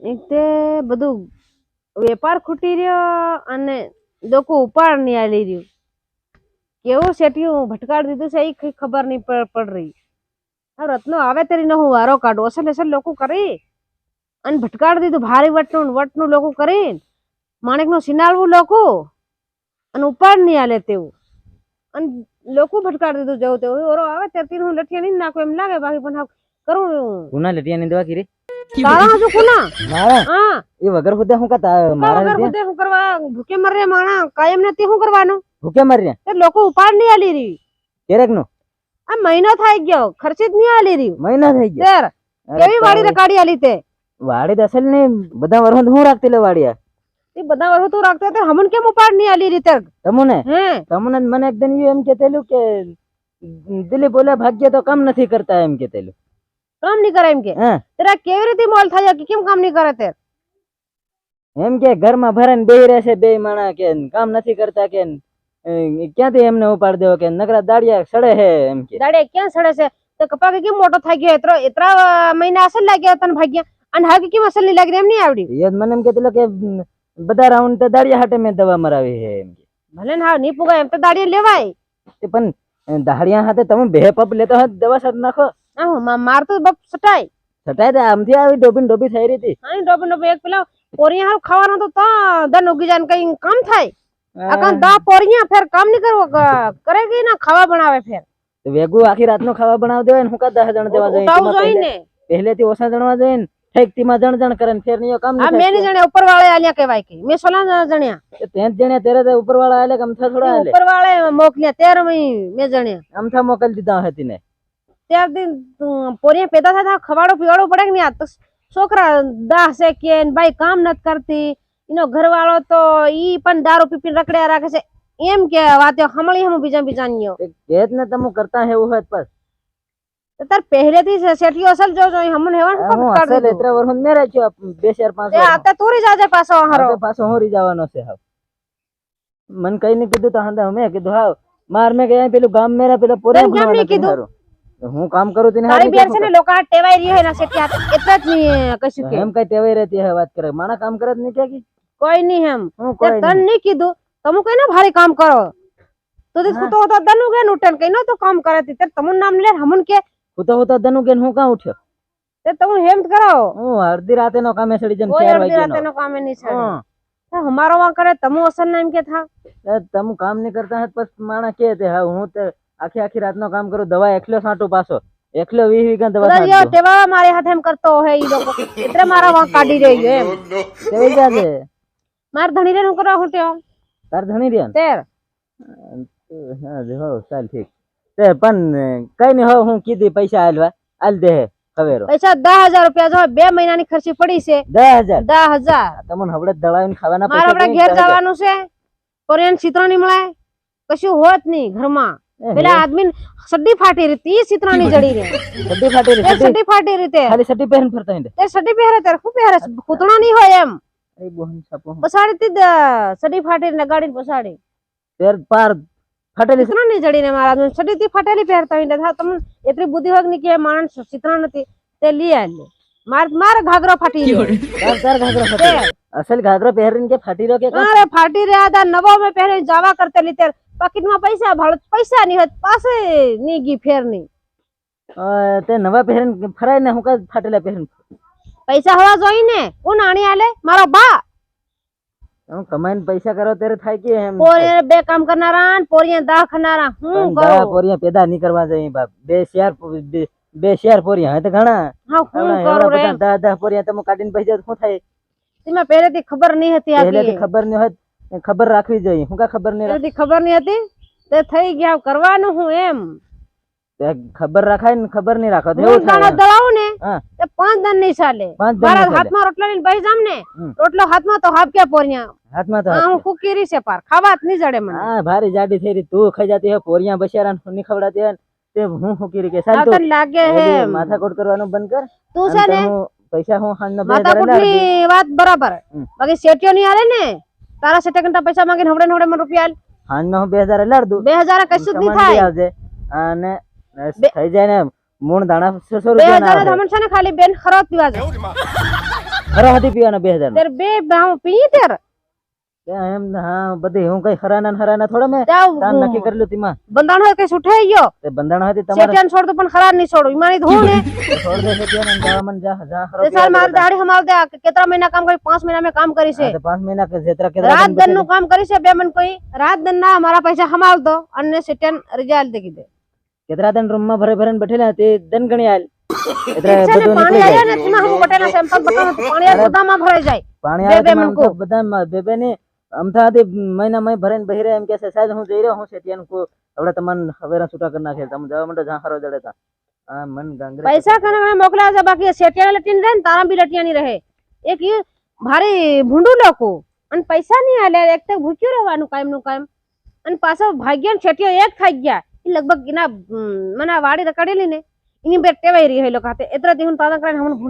તે બધું વેપાર ખૂટી રહ્યો અને લોકો ઉપાડ નહીં આલી રહ્યું. કેવું શેઠિયું ભટકાડ દીધું છે એ કઈ ખબર નહીં પડ રહી. હા, રત્નો આવે તેરી હું વારો કાઢું. અસલ અસલ લોકો કરી. અને ભટકાડ દીધું, ભારે વટનું વટનું લોકો કરી માણેકનું સિનાળવું લોકો. અને ઉપાડ નહીં આલે તેવું અને લોકો ભટકાડ દીધું, જવું તેવું. ઓરો આવે ત્યારથી હું લઠિયા નહીં નાખું, એમ લાગે બાકી પણ હા. કરું લઠિયા લટિયાની દવા કીરી તારા હજુ કુના? હા. એ વગર ખુદે હું કતા મારા વગર ખુદે હું કરવા ભૂકે મરે માણા. કાયમ નથી શું કરવાનું. ભૂકે મરી તે લોકો ઉપાડ નહીં આલી રહી. કેરેકનું આ મહિનો થઈ ગયો. ખર્ચી જ નહીં આલી રહ્યું મહિનો થઈ ગયા. અરે કેવી વાડી. રકાડી આલી તે? વાડી તો અસલ ને બધા વરહંદ હું રાખતી લે વાડિયા તે બધા વર્ષો તું રાખતો તે હમણ કેમ ઉપાડ નહીં આલી રહી તે? તમુને? હે. તમને મને એક દિન એમ કેતેલું કે દિલીપ બોલે ભાગ્ય તો કામ નથી કરતા એમ કેતેલું કામ નહીં કરે એમ કે હા તેરા કેવી રીતે મોલ થાય કે કેમ કામ નહીં કરે તે એમ કે ઘરમાં ભરાઈને બેહી રહેશે બે માણા કે કામ નથી કરતા કે અ, ક્યાંથી એમને ઉપાડ દેવો કે નકરા દાડિયા સડે હે એમ કે દાડે ક્યાં સડે છે તો કપા કે કેમ મોટો થઈ ગયો એતરો એતરા મહિના અસલ લાગ્યા તને ભાગ્યા અને હવે કેમ અસલ નહીં લાગી એમ નહીં આવડી એ જ મને એમ કેતેલો કે ઉમ, બધા રાઉન્ડ તો દાડિયા હાટે મેં દવા મરાવી હે એમ કે ભલે ને હા નહીં પુગાય એમ તો દાડી લેવાય તે પણ અ, દાડિયા હાથે તમે બે પપ લેતો હોત દવા સટ નાખો આ હું મા- માર તો બપ સટાય. છટાય તો આમથી આવી ડોબી ને ડોબી થઈ રહી હતી. હા ડોબે ડોબે એક પેલા પોરિયા હારું ખાવાનો તો તા દન ઉગી જાય ને કઈ કામ થાય. અકાન દા પોરિયા ફેર કામ નહીં કરવો કરે કે ના ખાવા બનાવે ફેર? તો વેગું આખી રાતનો ખાવા બનાવી દેવાય ને હું કા દસ જણ દેવા જોઈએ ને પહેલેથી ઓછા જણવા જોઈએ ને ઠેક તેમાં જણ જણ કરે ને ફેર નહીં કામ આ નહીં મેં નહીં જણ્યા ઉપર વાળે આલ્યા કહેવાય કે મેં સોલા જણ્યા. જ જણ્યા ત્યારે તો ઉપર વાળા આલે કે થોડા આલે ઉપર વાળે મોકલ્યા તેર મેં મેં જણ્યા. અમથા મોકલી દીધા હતી ને ત્યાર દિન તું પોરિયા પેદા થતા ખવાડો પીવાડો પડે કે નહીં? તો છોકરા દાહ છે કે ભાઈ કામ નથી કરતી એનો ઘરવાળો તો ઈ પણ દારૂ પીપી રખડ્યા રાખે છે. એમ કે વાતે હમળી હમ બીજા બીજા નિયો કેત ને તમે કરતા હે હોય તો તાર પહેલેથી જ શેઠીઓ અસલ જો જો હમણ હેવન કર દે અસલ એત્ર વર વર્ષ મેં રાખ્યો આ બે ચાર પાંચ એ આતે તુરી જાજે પાછો હારો. પાછો હોરી જવાનો છે હાવ. મન કઈ ન કીધું તો હાંદા મેં કીધું હાવ. માર મે ગયા પેલું ગામ મેરા પેલા પોરે કેમ કેમ કીધું? હું કામ કરું તેને તારી હારી બેર છે ને લોકો ટેવાઈ રહી હે ના હાથ એટલે જ નહીં કશું કે? એમ કઈ ટેવાઈ રહેતી હે વાત કરે. માણા કામ કરે જ નહીં કે? કોઈ નહીં એમ. હું તે કોઈ તન નહીં. કીધું? તમે કઈ ના ભારે કામ કરો? તો તે સુતો હતો દનુ કે નુટન કઈ નો તો કામ કરે તે તમન નામ લે હમન કે સુતો હતો દનુ કે હું કાં ઉઠ્યો? તે તમે હેમ કરો હું અડધી રાતે નો કામે સડી જન કોઈ ચાર અડધી રાતે નો કામે નહીં છે હમારો વાં કરે તમો અસર નામ કે થા તમ કામ નહીં કરતા હે તો માણા કે તે હા હું તે આખી આખી રાતનો કામ કરું દવા એકલો સાટો પાછો. એકલો વી વીઘા દવા બધા જે છાંટજો. મારે હાથે એમ કરતો હે ઈ લોકો. એટલે મારા વાં કાઢી રહ્યો એમ. કેવી જાજે. માર ધણી રે હું કરવા હું ટેવા તાર ધણી રે તેર. હા જે હો ચાલ ઠીક. તે પણ કઈ નહીં હો હું કીધી પૈસા આલવા. આલ દે ખવેરો પૈસા દસ હજાર રૂપિયા જો બે મહિનાની ખર્ચી પડી છે. દસ હજાર? દસ હજાર. તમને હવડે દળાવીને ખાવાના પૈસા ઘેર જવાનું છે. કોરિયન ચિત્રની મળે. કશું હોત નહીં ઘરમાં. પેલા આદમી સડી ફાટી રહી તી સિતરાની જડી રે સડી ફાટી રહી તે સડી સડી ફાટી રીતે ખાલી સડી પહેરન ફરતા હિંડે તે. સડી પહેરે તે ખૂબ પહેરે? ખૂતણા ની હોય એમ. એ બોહન છાપો. પસાડી તી જ સડી ફાટી ને ગાડી પસાડી. પેર પાર ફાટેલી સિતરાની જડી ને મારા આદમી સડી થી ફાટેલી પહેરતા હોય થા તમને એટલી બુદ્ધિ હોયની નહીં કે માણસ સિતરા નથી તે લઈ આલે. માર માર ઘાઘરો ફાટી ગયો તાર તાર ઘાઘરો ફાટી અસલ ઘાઘરો પહેરીને કે ફાટી રહ્યો કે અરે ફાટી રહ્યા હતા નવો મે પહેરી જાવા કરતે ત્યારે. પાકીટમાં પૈસા ભાળ પૈસા ની હોત પાસે ની ગી ફેર નહીં અ, તે નવા પહેરન ફરાય ને હું કા ફાટેલા પહેરન પૈસા હોવા જોઈ ને કોણ આણી આલે? મારો બા. હું કમાઈને પૈસા કરો ત્યારે થાય કે એમ? પોરિયા બે કામ કરનારા ને પોરિયા દા ખાનારા. હું કરો? પોરિયા પેદા નહીં કરવા જોઈએ બાપ. બે શેર બે- શેર પોરિયા હે તો ઘણા. હા હું કરો રે દા દા પોરિયા તમે કાઢીને પૈસા શું થાય? તેમાં પહેલેથી ખબર નહીં હતી પહેલેથી ખબર નહીં હોય તો ખબર રાખવી જોઈએ. હું કા ખબર નહીં રાખી ખબર નહીં હતી? તે થઈ ગયા કરવાનું હું એમ. તે ખબર રાખાય ને ખબર નહીં રાખો તો હું દાણા દળાવું ને તે પાંચ દન નહીં ચાલે. મારા હાથમાં રોટલા લઈને બેસી જામ ને રોટલો હાથમાં તો હાફ કે પોરિયા? હાથમાં તો હું કુકીરી છે પાર. ખાવા જ નહીં જડે મને. હા ભારી જાડી થઈ રહી. તું ખાઈ જાતી હે પોરિયા બશેરા ની ખવડાતી હે ને, તે હું શું કરી કે સાલ તું લાગે હે માથા કોટ કરવાનું બંધ કર. તું છે ને પૈસા હું બે હજાર માથાકૂટની વાત બરાબર. બાકી શેઠિયો ની આલે ને? તારા સેટે કરતા પૈસા માંગીને હવડે ને હવડે મને રૂપિયા આલ. હાંજના હું બે હજાર લાડ દઉં બે હજાર કશું જ નહીં થાય? અને થઈ જાય ને મૂળ દાણા 600 રૂપિયા 2000 ધમણ છે ને ખાલી બેન ખરો જ પીવા જાય હરા હતી પીવાના 2000 તેર બે ભાવ પી તેર એમ હા બધી હું કઈ હરાના ને હરાના થોડા મેં તાન નક્કી કરેલું તીમાં બંધાણ હોય કઈ સુઠે ગયો? તે બંધાણો હતી તમારે સેટિયાન છોડ તો પણ ખરાબ નહીં છોડું ઈમાની હું ને. છોડ દે છે ત્યાં જા મન જા જા હરો તે સાલ મારી દાડી હમાવ દે કેટલા મહિના કામ કરી 5 મહિના મે કામ કરી છે. તો પાંચ મહિના કે જેતરા કેટલા રાત દિનનું કામ કરી છે બે મન કોઈ. રાત દિન ના અમારા પૈસા હમાવ દો અને સેટિયાન રજા દે. કીધે કેટલા દિન રૂમમાં ભરે ભરે બેઠેલા તે દન ગણી આલ. એટલે બધું પાણી નીકળી જાય. પાણી આ ગોદામાં ભરાઈ જાય. પાણી બે આવે બે તો આમ બધા બે બે ને હતી મહિના મહિના ભરીને બહી રહ્યા એમ કે છે સાહેબ હું જઈ રહ્યો હું છે ત્યાં કો હવે તમને હવેરા છૂટા કરી નાખે તમે જવા માટે જ્યાં હારો જડે તા મન ગાંગરે પૈસા કને મોકલ્યા છે બાકી સેટિયાને લટીને રહે ને તારા બી લટિયાની રહે. એક ઈ ભારે ભૂંડું લોકો અને પૈસા નહીં આલે એક તો ભૂખ્યું રહેવાનું કાયમનું કાયમ. અને પાછો ભાગ્ય ને છેટીઓ એક થઈ ગયા. એ લગભગ એના મને વાડી રકાડેલી ને. એની બે ટેવાઈ રહી હોય લોકો હાથે. એટલા હું તાદા કરીને હમણાં